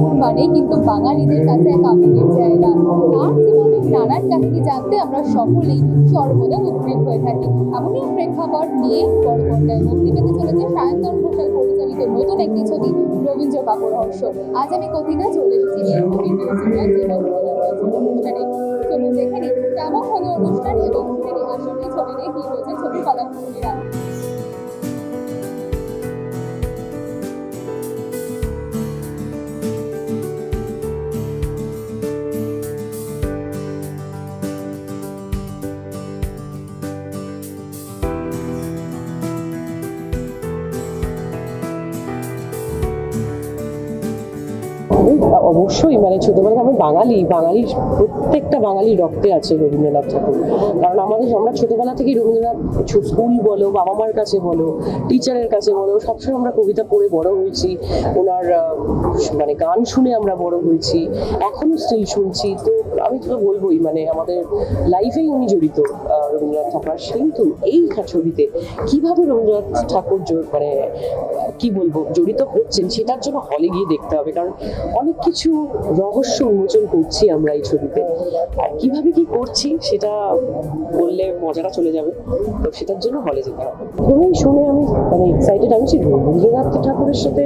ঠাকুর মানেই কিন্তু বাঙালিদের কাছে এক আবেগের জায়গা। তার জীবনের নানান কাহিনী জানতে আমরা সকলেই সর্বদা উদ্গ্রীব হয়ে থাকি। এমনই প্রেক্ষাপট নিয়ে বড় পর্দায় মুক্তি পেতে চলেছে সায়ন্তন ঘোষাল পরিচালিত নতুন একটি ছবি, রবীন্দ্র কাপুর হর্ষ। আজ আমি কথিকা চলে এসেছি সেই ছবির অনুষ্ঠানে। চলুন দেখে নিই, কেমন হলো অনুষ্ঠান এবং তিনি আসলে ছবি নিয়ে কি বলছে ছবি কলাকুশলীরা অবশ্যই মানে ছোটবেলা আমি বাঙালি বাঙালি, প্রত্যেকটা বাঙালি রক্তে আছে রবীন্দ্রনাথ ঠাকুর। কারণ আমাদের, আমরা ছোটবেলা থেকেই রবীন্দ্রনাথ স্কুল বলো, বাবা মার কাছে বলো, টিচারের কাছে বলো, সবসময় আমরা কবিতা পড়ে বড় হয়েছি, ওনার মানে গান শুনে আমরা বড় হয়েছি, এখনও স্টিল শুনছি। তো আমি তো বলবোই মানে আমাদের লাইফেই উনি জড়িত রবীন্দ্রনাথ ঠাকুর। কিন্তু এই ছবিতে কীভাবে রবীন্দ্রনাথ ঠাকুর মানে কি বলব, জড়িত হচ্ছেন সেটার জন্য হলে গিয়ে দেখতে হবে। কারণ অনেক কিছু রহস্য উন্মোচন করছি আমরা এই ছবিতে। আর কীভাবে কি করছি সেটা বললে মজাটা চলে যাবে। তো সেটার জন্য হলে যেতে হবে। শুনে আমি মানে এক্সাইটেড আমি ছিল রবীন্দ্রনাথ ঠাকুরের সাথে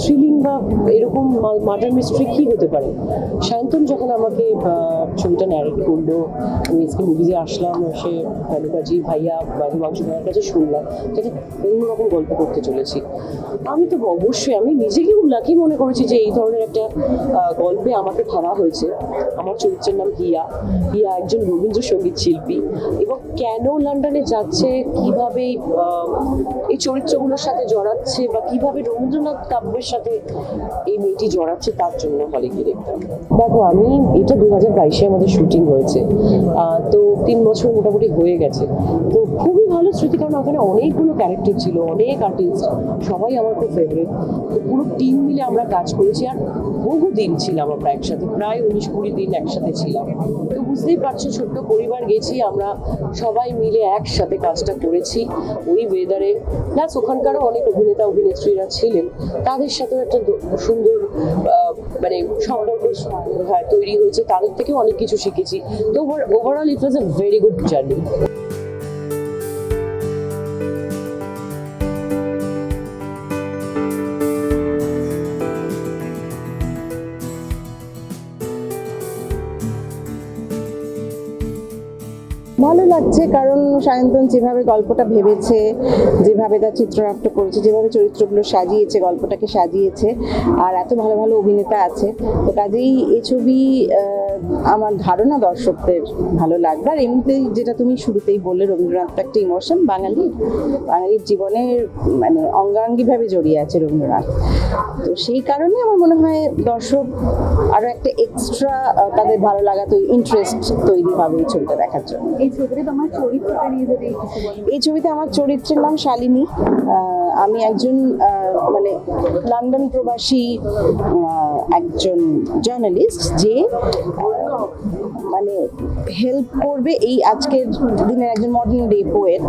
থ্রিলিং বা এরকম মার্ডার মিস্ট্রি কি হতে পারে? সায়ন্তন যখন আমাকে ছবিটা ন্যারেট করল, আমি এসকে মুভিজে আসলাম সে ভানুকাজি ভাইয়া বা হিমাংশু ভাইয়ের কাছে শুনলাম যেটা অন্যরকম গল্প করতে চলেছি। আমি তো অবশ্যই, আমি নিজেকেও লাকি মনে করেছি যে এই ধরনের একটা গল্পে আমাকে ভাবা হয়েছে। আমার চরিত্রের নাম হিয়া। হিয়া একজন রবীন্দ্রসঙ্গীত শিল্পী। এবং কেন লন্ডনে যাচ্ছে, কীভাবে এই চরিত্রগুলোর সাথে জড়াচ্ছে বা কীভাবে রবীন্দ্রনাথ কাব্যের সাথে এই মেয়েটি জড়াচ্ছে, তার জন্য হলে গিয়ে দেখতাম দেখো, আমি, এটা দু হাজার বাইশে আমাদের শুটিং হয়েছে। তো তিন বছর মোটামুটি হয়ে গেছে। তো খুবই ভালো স্মৃতি, কারণ ওখানে অনেকগুলো ক্যারেক্টার ছিল, অনেক আর্টিস্ট সবাই আমার খুব ফেভারিট তো পুরো টিম মিলে আমরা কাজ করেছি, আর বহু দিন ছিলাম আমরা একসাথে, প্রায় উনিশ কুড়ি দিন একসাথে ছিলাম। তো বুঝতেই পারছ, ছোট্ট পরিবার গেছি, আমরা সবাই মিলে একসাথে কাজটা করেছি। ওই ওয়েদারে প্লাস ওখানকারও অনেক অভিনেতা, অভিনেত্রীরা ছিলেন, তাদের সাথেও একটা সুন্দর মানে সম্পর্ক তৈরি হয়েছে তাদের থেকে অনেক কিছু শিখেছি। তো overall it was a very good journey ভালো লাগছে কারণ সায়ন্তন যেভাবে গল্পটা ভেবেছে, যেভাবে তার চিত্রনাট্য করেছে, যেভাবে চরিত্রগুলো সাজিয়েছে, গল্পটাকে সাজিয়েছে, আর এত ভালো ভালো অভিনেতা আছে, তো কাজেই এই ছবি আমার ধারণা দর্শকদের ভালো লাগবে। আর এমনিতেই যেটা তুমি শুরুতেই বললে, রবীন্দ্রনাথ তো একটা ইমোশন বাঙালির বাঙালির জীবনের মানে অঙ্গাঙ্গিভাবে জড়িয়ে আছে রবীন্দ্রনাথ। তো সেই কারণে আমার মনে হয় দর্শক আরও একটা এক্সট্রা তাদের ভালো লাগা, তো ইন্টারেস্ট তৈরি হবে এই ছবিটা দেখার জন্য। এই ছবিতে তোমার বলো এই ছবিতে আমার চরিত্রের নাম শালিনী। আমি একজন মানে লন্ডন প্রবাসী একজন জার্নালিস্ট যে মানে হেল্প করবে এই আজকের দিনের একজন মডার্ন ডে পোয়েট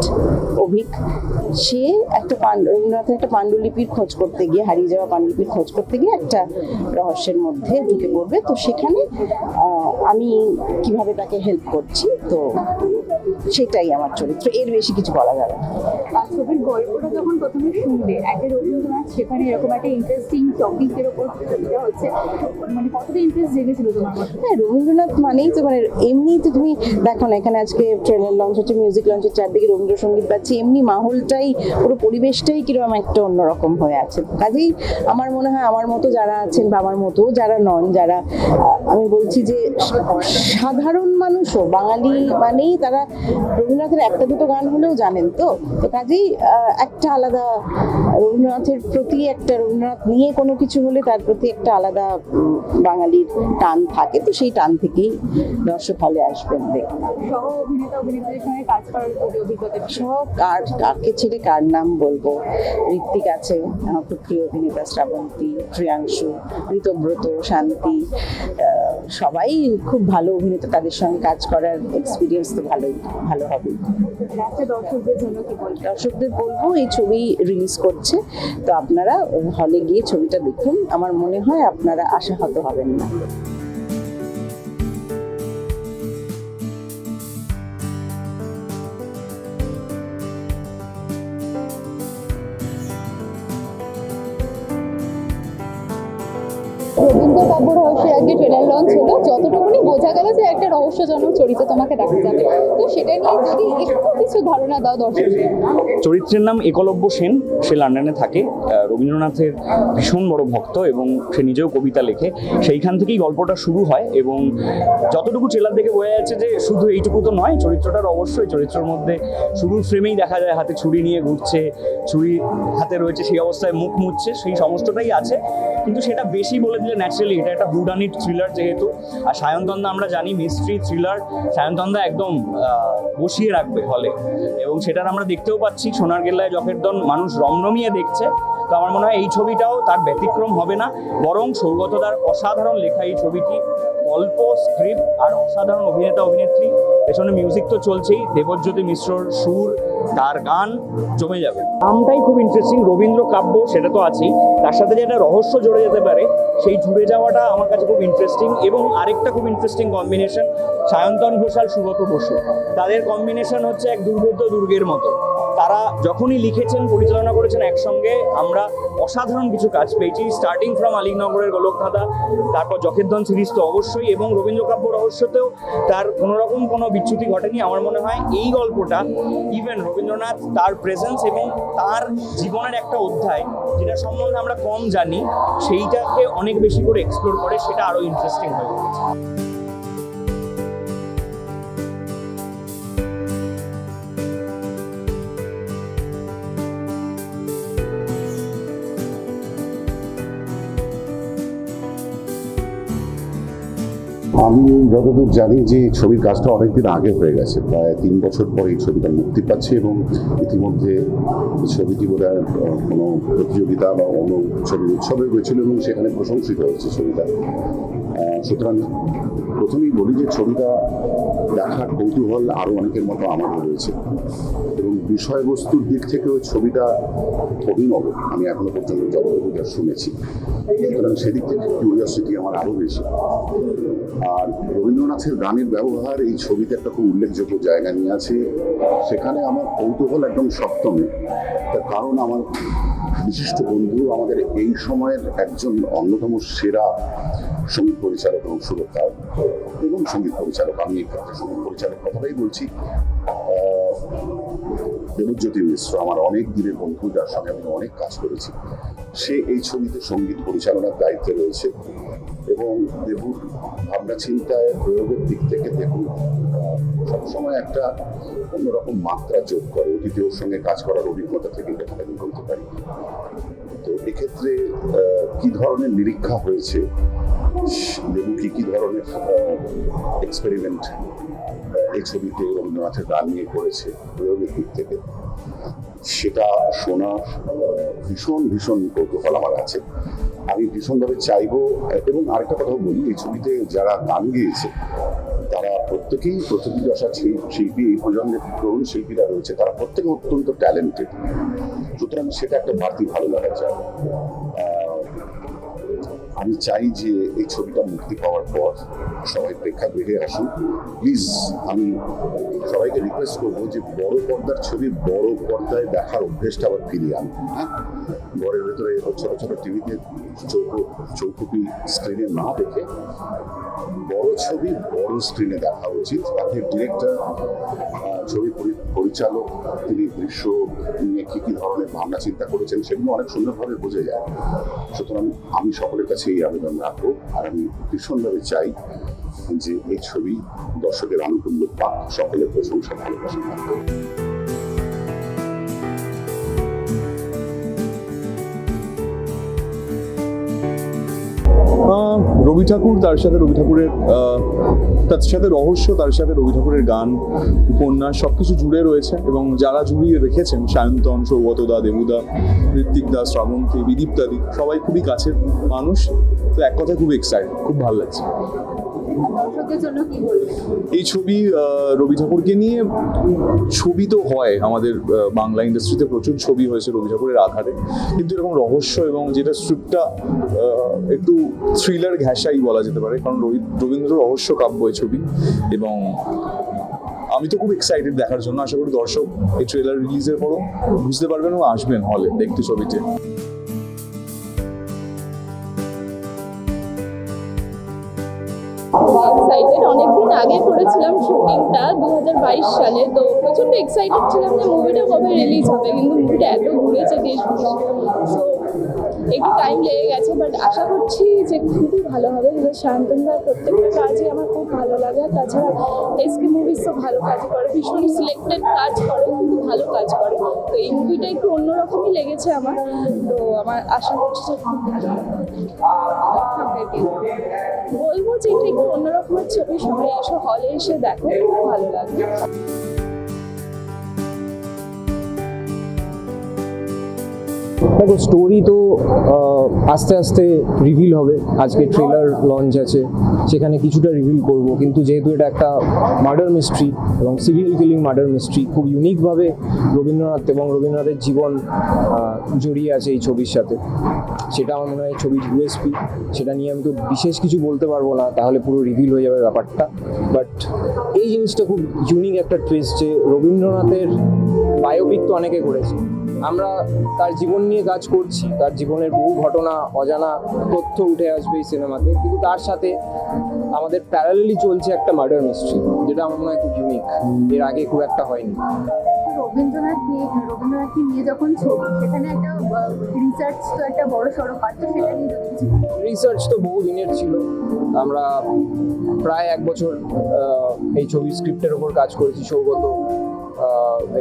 অভিক। সে একটা রবীন্দ্রনাথের একটা পাণ্ডুলিপির খোঁজ করতে গিয়ে, হারিয়ে যাওয়া পাণ্ডুলিপির খোঁজ করতে গিয়ে একটা রহস্যের মধ্যে ঢুকে পড়বে। তো সেখানে আমি কীভাবে তাকে হেল্প করছি, তো সেটাই আমার চরিত্র। এর বেশি কিছু বলা যাবে না। ছবির গল্পটা যখন প্রথমে শুনলে একটা রবীন্দ্রনাথ সেখানে এরকম একটা ইন্টারেস্টিং টপিকের ওপর ছবিটা হচ্ছে মানে কতটা ইন্টারেস্ট জেগেছিল তোমার হ্যাঁ রবীন্দ্রনাথ মানেই তো মানে এমনি তো তুমি দেখো না এখানে আজকে ট্রেলার লঞ্চ হচ্ছে মিউজিক লঞ্চের চারদিকে রবীন্দ্রসঙ্গীত পাচ্ছি এমনি মাহলটাই পুরো পরিবেশটাই কীরকম একটা অন্যরকম হয়ে আছে। কাজেই আমার মনে হয় আমার মতো যারা আছেন বা আমার মতো যারা নন যারা আমি বলছি যে সাধারণ মানুষও বাঙালি মানেই তারা রবীন্দ্রনাথের একটা দুটো গান হলেও জানেন তো তো কাজেই আহ, একটা আলাদা রবীন্দ্রনাথের প্রতি একটা রবীন্দ্রনাথ নিয়ে কোনো কিছু হলে তার প্রতি একটা আলাদা বাঙালির টান থাকে তো সেই টান থেকেই দর্শক হলে আসবেন? সব কার কাকে ছেড়ে কার নাম বলব? ঋত্বিক আছে আমার খুব প্রিয় অভিনেতা শ্রাবন্তী প্রিয়াংশু ঋতব্রত শান্তি আহ, সবাই খুব ভালো অভিনেতা তাদের সঙ্গে কাজ করার এক্সপিরিয়েন্স তো ভালোই। ভালো হবে। দর্শকদের জন্য কি বলব? দর্শকদের বলব এই ছবি রিলিজ করছে। তো আপনারা হলে গিয়ে ছবিটা দেখুন। আমার মনে হয় আপনারা আশাহত হবেন না। রবীন্দ্র কাব্য রহস্যের আগে ট্রেলার লঞ্চ হলো, যতটুকুনি বোঝা গেল যে একটা রহস্যজনক চরিত্র তোমাকে দেখা যাবে। তো সেটা নিয়ে যদি একটু কিছু ধারণা দাও দর্শক চরিত্রের নাম একলব্য সেন। সে লন্ডনে থাকে। রবীন্দ্রনাথের ভীষণ বড় ভক্ত এবং সে নিজেও কবিতা লেখে। সেইখান থেকেই গল্পটা শুরু হয় এবং যতটুকু ট্রেলার দেখে বোঝা যাচ্ছে যে শুধু এইটুকু তো নয়, চরিত্রটার অবশ্যই চরিত্রের মধ্যে শুরুর ফ্রেমেই দেখা যায়। হাতে ছুরি নিয়ে ঘুরছে ছুরি হাতে রয়েছে সেই অবস্থায় মুখ মুছছে, সেই সমস্তটাই আছে। কিন্তু সেটা বেশি বলে দিলে ন্যাচারালি এটা একটা হুডানিট থ্রিলার যেহেতু, আর সায়ন্তন্দা আমরা জানি মিস্ট্রি থ্রিলার সায়ন্তন্দা একদম বসিয়ে রাখবে হলে এবং সেটার আমরা দেখতেও পাচ্ছি, সোনার গেল্লায় জখের দন মানুষ রমরমিয়ে দেখছে। তো আমার মনে হয় এই ছবিটাও তার ব্যতিক্রম হবে না, বরং সৌগতদার অসাধারণ লেখা এই ছবিটি গল্প স্ক্রিপ্ট আর অসাধারণ অভিনেতা, অভিনেত্রী। পেছনে মিউজিক তো চলছেই। দেবজ্যোতি মিশ্রর সুর, তার গান জমে যাবে। নামটাই খুব ইন্টারেস্টিং রবীন্দ্র কাব্য, সেটা তো আছেই। তার সাথে যে একটা রহস্য জড়ে যেতে পারে, সেই জুড়ে যাওয়াটা আমার কাছে খুব ইন্টারেস্টিং এবং আরেকটা খুব ইন্টারেস্টিং কম্বিনেশন সায়ন্তন ঘোষাল সুগত বসু। তাদের কম্বিনেশন হচ্ছে এক দুর্ভেদ্য দুর্গের মতো। তারা যখনই লিখেছেন, পরিচালনা করেছেন একসঙ্গে, আমরা অসাধারণ কিছু কাজ পেয়েছি। স্টার্টিং ফ্রম আলিগনগরের গোলকধাঁধা, তারপর যখেরদন সিরিজ তো অবশ্যই, এবং রবীন্দ্র কাব্য রহস্যতেও তার কোনো রকম কোনো বিচ্যুতি ঘটেনি আমার মনে হয়। এই গল্পটা ইভেন রবীন্দ্রনাথ তার প্রেজেন্স এবং তার জীবনের একটা অধ্যায়, যেটা সম্বন্ধে আমরা কম জানি, সেইটাকে অনেক বেশি করে এক্সপ্লোর করে সেটা আরও ইন্টারেস্টিং হয়ে উঠেছে। আমি যতদূর জানি যে ছবির কাজটা অনেকদিন আগে হয়ে গেছে। প্রায় তিন বছর পরে এই ছবিটা মুক্তি পাচ্ছে এবং ইতিমধ্যে ছবিটি বোধ কোনো প্রতিযোগিতা বা অন্য ছবি উৎসবে হয়েছিল এবং সেখানে প্রশংসিত হয়েছে ছবিটা। সুতরাং প্রথমেই বলি যে ছবিটা দেখার কৌতূহল আরও অনেকের মতো আমারও রয়েছে। এবং বিষয়বস্তুর দিক থেকে ওই ছবিটা অভিনব। আমি এখনও পর্যন্ত যতটুকু শুনেছি। সুতরাং সেদিক থেকে কিউরিয়াসিটি আমার আরও বেশি। আর রবীন্দ্রনাথের গানের ব্যবহার এই ছবিতে একটা খুব উল্লেখযোগ্য জায়গা নিয়ে আছে। সেখানে আমার কৌতূহল একদম সপ্তমে। তার কারণ আমার বিশিষ্ট বন্ধু, আমাদের এই সময়ের একজন অন্যতম সেরা সংগীত পরিচালক এবং সুরকার এবং সংগীত পরিচালক। আমি এই ক্ষেত্রে সংগীত পরিচালক কথাটাই বলছি। দেবজ্যোতি মিশ্র আমার অনেক দিনের বন্ধু যার সঙ্গে আমি অনেক কাজ করেছি। সে এই ছবিতে সংগীত পরিচালনার দায়িত্বে রয়েছে এবং দেবুর ভাবনা চিন্তায় প্রয়োগের দিক থেকে দেবু সবসময় একটা অন্যরকম মাত্রা যোগ করে অতীতে ওর সঙ্গে কাজ করার অভিজ্ঞতা থেকে এটা আমি বলতে পারি। তো এক্ষেত্রে কি ধরনের নিরীক্ষা হয়েছে? দেবু কি কি ধরনের এক্সপেরিমেন্ট এই ছবিতে রবীন্দ্রনাথের গান নিয়ে করেছে দিক থেকে। সেটা শোনার ভীষণ ভীষণ কৌতূহল আমার আছে। আমি ভীষণভাবে চাইব, এবং আরেকটা কথা বলি, এই ছবিতে যারা গান গেয়েছে, তারা প্রত্যেকেই প্রতিদিদশা শিল্পী এই প্রজন্মের তরুণ শিল্পীরা রয়েছে, তারা প্রত্যেকে অত্যন্ত ট্যালেন্টেড সুতরাং সেটা একটা বাড়তি ভালো লাগা যায় আমি চাই যে এই ছবিটা মুক্তি পাওয়ার পর সবাই প্রেক্ষাগৃহে আসুন প্লিজ আমি সবাইকে রিকোয়েস্ট করব যে বড় পর্দার ছবি বড় পর্দায় দেখার অভ্যেসটা আবার ফিরিয়ে আনবেন হ্যাঁ? ঘরের ভেতরে ছোট ছোট টিভিতে চৌকো চৌকুপি স্ক্রিনে না দেখে বড় ছবি বড় স্ক্রিনে দেখা উচিত আপনি ডিরেক্টর ছবি পরি- পরিচালক, তিনি দৃশ্য নিয়ে কী কী ধরনের ভাবনা, চিন্তা করেছেন সেগুলো অনেক সুন্দরভাবে বোঝা যায় সুতরাং আমি সকলের কাছে এই আবেদন রাখব আর আমি ভীষণভাবে চাই যে এই ছবি দর্শকের আনুকূল্য পাক, সকলের প্রশংসা, ভালোবাসা পাক। রবি ঠাকুর, তার সাথে রবি ঠাকুরের তার সাথে রহস্য, তার সাথে রবি ঠাকুরের গান, উপন্যাস, সবকিছু জুড়ে রয়েছে এবং যারা জুড়িয়ে রেখেছেন সায়ন্তন, সৌগতদা, দেবুদা, ঋত্বিক দা, শ্রাবন্তী বিদীপ্তাদি সবাই খুবই কাছের মানুষ। তো এক কথায় খুব এক্সাইটেড খুব ভালো লাগছে। এই ছবি রবি ঠাকুরকে নিয়ে ছবি তো হয়। আমাদের বাংলা ইন্ডাস্ট্রিতে প্রচুর ছবি হয়েছে রবি ঠাকুরের আধারে। কিন্তু এরকম রহস্য এবং যেটা স্ক্রিপ্টটা একটু থ্রিলার ঘেঁষাই বলা যেতে পারে, কারণ রবি, রবীন্দ্র রহস্য কাব্য এই ছবি এবং আমি তো খুব এক্সাইটেড দেখার জন্য। আশা করি দর্শক এই ট্রেলার রিলিজের পরও বুঝতে পারবেন ও আসবেন হলে দেখতে ছবিতে। এক্সাইটেড অনেকদিন আগে করেছিলাম শুটিংটা দু হাজার বাইশ সালে। তো প্রচণ্ড এক্সাইটেড ছিলাম যে মুভিটা কবে রিলিজ হবে। কিন্তু মুভিটা এত ঘুরেছে দেশ সো একটু টাইম লেগে গেছে বাট আশা করছি যে খুবই ভালো হবে। শান্তনদার প্রত্যেকটা কাজই আমার খুব ভালো লাগে তাছাড়া এসকে মুভিজ তো ভালো কাজ করে, ভীষণ সিলেক্টেড কাজ করে কিন্তু ভালো কাজ করে। তো এই মুভিটা একটু অন্যরকমই লেগেছে আমার, তো আমার আশা করছি যে খুব ভালো বলব যে এটা একটু অন্যরকমের ছবি, সবাই আসো হলে এসে দেখো, খুব ভালো লাগবে। দেখো স্টোরি তো আস্তে আস্তে রিভিল হবে। আজকে ট্রেলার লঞ্চ আছে, সেখানে কিছুটা রিভিল করব। কিন্তু যেহেতু এটা একটা মার্ডার মিস্ট্রি এবং সিরিয়াল কিলিং মার্ডার মিস্ট্রি খুব ইউনিকভাবে রবীন্দ্রনাথ এবং রবীন্দ্রনাথের জীবন জড়িয়ে আছে এই ছবির সাথে। সেটা আমার মনে হয় ছবির ইউএসপি সেটা নিয়ে আমি তো বিশেষ কিছু বলতে পারব না, তাহলে পুরো রিভিল হয়ে যাবে ব্যাপারটা। বাট এই জিনিসটা খুব ইউনিক একটা ট্রেস যে রবীন্দ্রনাথের বায়োপিক তো অনেকে করেছে। আমরা তার জীবন নিয়ে কাজ করছি তার জীবনের বহু ঘটনা অজানা তথ্য উঠে আসবে এই সিনেমাতে। কিন্তু তার সাথে আমাদের প্যারালেলি চলছে একটা মার্ডার মিস্ট্রি যেটা আমার মনে হয় খুব ইউনিক এর আগে খুব একটা হয়নি। রবীন্দ্রনাথ নিয়ে রবীন্দ্রনাথকে নিয়ে যখন ছবি সেখানে একটা রিসার্চ তো একটা বড় সড়ো পার্ট তো সেটা নিয়ে রিসার্চ তো বহু দিনের ছিল। আমরা প্রায় এক বছর এই ছবি স্ক্রিপ্টের ওপর কাজ করেছি সৌগত।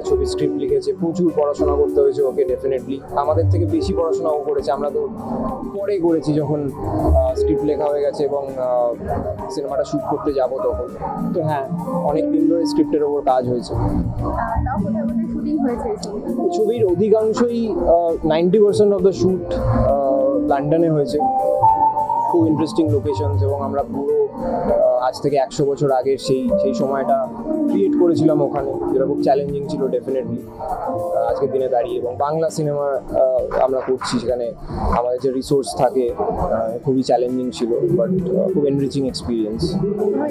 ছবির স্ক্রিপ্ট লিখেছে, প্রচুর পড়াশোনা করতে হয়েছে ওকে ডেফিনেটলি আমাদের থেকে বেশি পড়াশোনা ও করেছে, আমরা তো পরে করেছি যখন স্ক্রিপ্ট লেখা হয়ে গেছে এবং সিনেমাটা শ্যুট করতে যাব তখন। তো হ্যাঁ অনেক দিন ধরে স্ক্রিপ্টের ওপর কাজ হয়েছে। ছবির অধিকাংশই ninety percent of the shoot লন্ডনে হয়েছে। খুব ইন্টারেস্টিং লোকেশনস এবং আমরা পুরো আজ থেকে একশো বছর আগের সেই সেই সময়টা ক্রিয়েট করেছিলাম ওখানে, যেটা খুব চ্যালেঞ্জিং ছিল ডেফিনেটলি আজকের দিনে দাঁড়িয়ে। এবং বাংলা সিনেমা আমরা করছি সেখানে। আমাদের যে রিসোর্স থাকে খুবই চ্যালেঞ্জিং ছিল বাট খুব এনরিচিং এক্সপিরিয়েন্স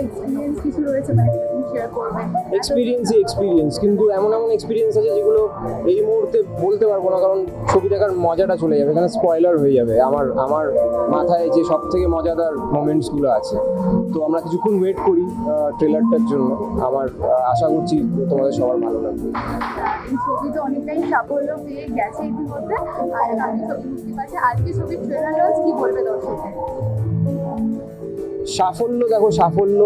এক্সপিরিয়েন্স কিছু রয়েছে মানে শেয়ার করবেন। এক্সপিরিয়েন্সই এক্সপিরিয়েন্স কিন্তু এমন এমন এক্সপিরিয়েন্স আছে যেগুলো এই মুহূর্তে বলতে পারব না কারণ ছবি দেখার মজাটা চলে যাবে এখানে স্পয়লার হয়ে যাবে। আমার আমার মাথায় যে সব থেকে মজাদার মোমেন্টসগুলো আছে। তো আমরা কিছুক্ষণ ওয়েট করি ট্রেলারটার জন্য। আমার আশা করছি তোমাদের সবার ভালো লাগবে। ছবি তো অনেকটাই সাফল্য পেয়ে গেছে ইতিমধ্যে। আর আমি ছবি মুক্তি পাচ্ছে আজকে ছবির ট্রেলার কি বলবে দর্শকদের? সাফল্য, দেখো, সাফল্য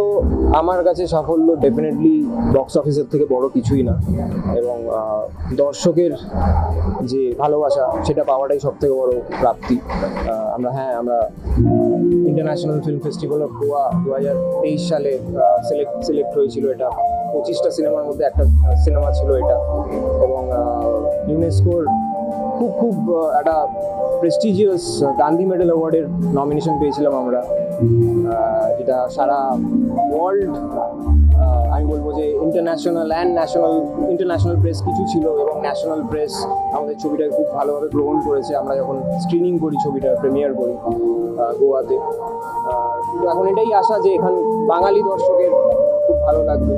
আমার কাছে সাফল্য ডেফিনেটলি বক্স অফিসের থেকে বড় কিছুই না। এবং দর্শকের যে ভালোবাসা, সেটা পাওয়াটাই সব থেকে বড় প্রাপ্তি। আমরা হ্যাঁ আমরা international film festival of Goa দু হাজার তেইশ সালে সিলেক্ট সিলেক্ট হয়েছিল এটা। পঁচিশটা সিনেমার মধ্যে একটা সিনেমা ছিল এটা। এবং ইউনেস্কোর খুব খুব একটা প্রেস্টিজিয়াস গান্ধী মেডেল অ্যাওয়ার্ডের নমিনেশন পেয়েছিলাম আমরা। যেটা সারা ওয়ার্ল্ড আমি বলব যে international and national international press কিছু ছিল এবং ন্যাশনাল প্রেস আমাদের ছবিটাকে খুব ভালোভাবে গ্রহণ করেছে। আমরা যখন স্ক্রিনিং করি ছবিটা প্রিমিয়ার করি গোয়াতে। এখন এটাই আশা যে এখান বাঙালি দর্শকের খুব ভালো লাগবে।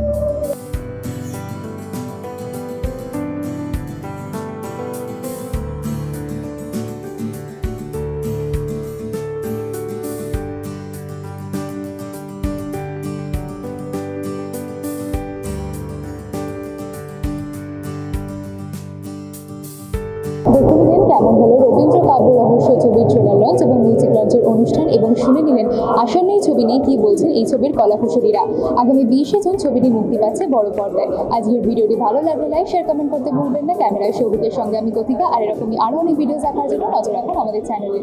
রবীন্দ্র রহস্য ছবির ট্রেলার লঞ্চ এবং মিউজিক লঞ্চের অনুষ্ঠান এবং শুনে নিলেন আসন্ন এই ছবি নিয়ে কি বলছেন এই ছবির কলাকুশলীরা। আগামী বিশে জুন ছবিটি মুক্তি পাচ্ছে বড় পর্দায়। আজকের ভিডিওটি ভালো লাগলে লাইক শেয়ার কমেন্ট করতে ভুলবেন না। ক্যামেরায় সৌভিকের সঙ্গে আমি কথিকা। আর এরকমই আরও অনেক ভিডিও দেখার জন্য নজর রাখুন আমাদের চ্যানেলে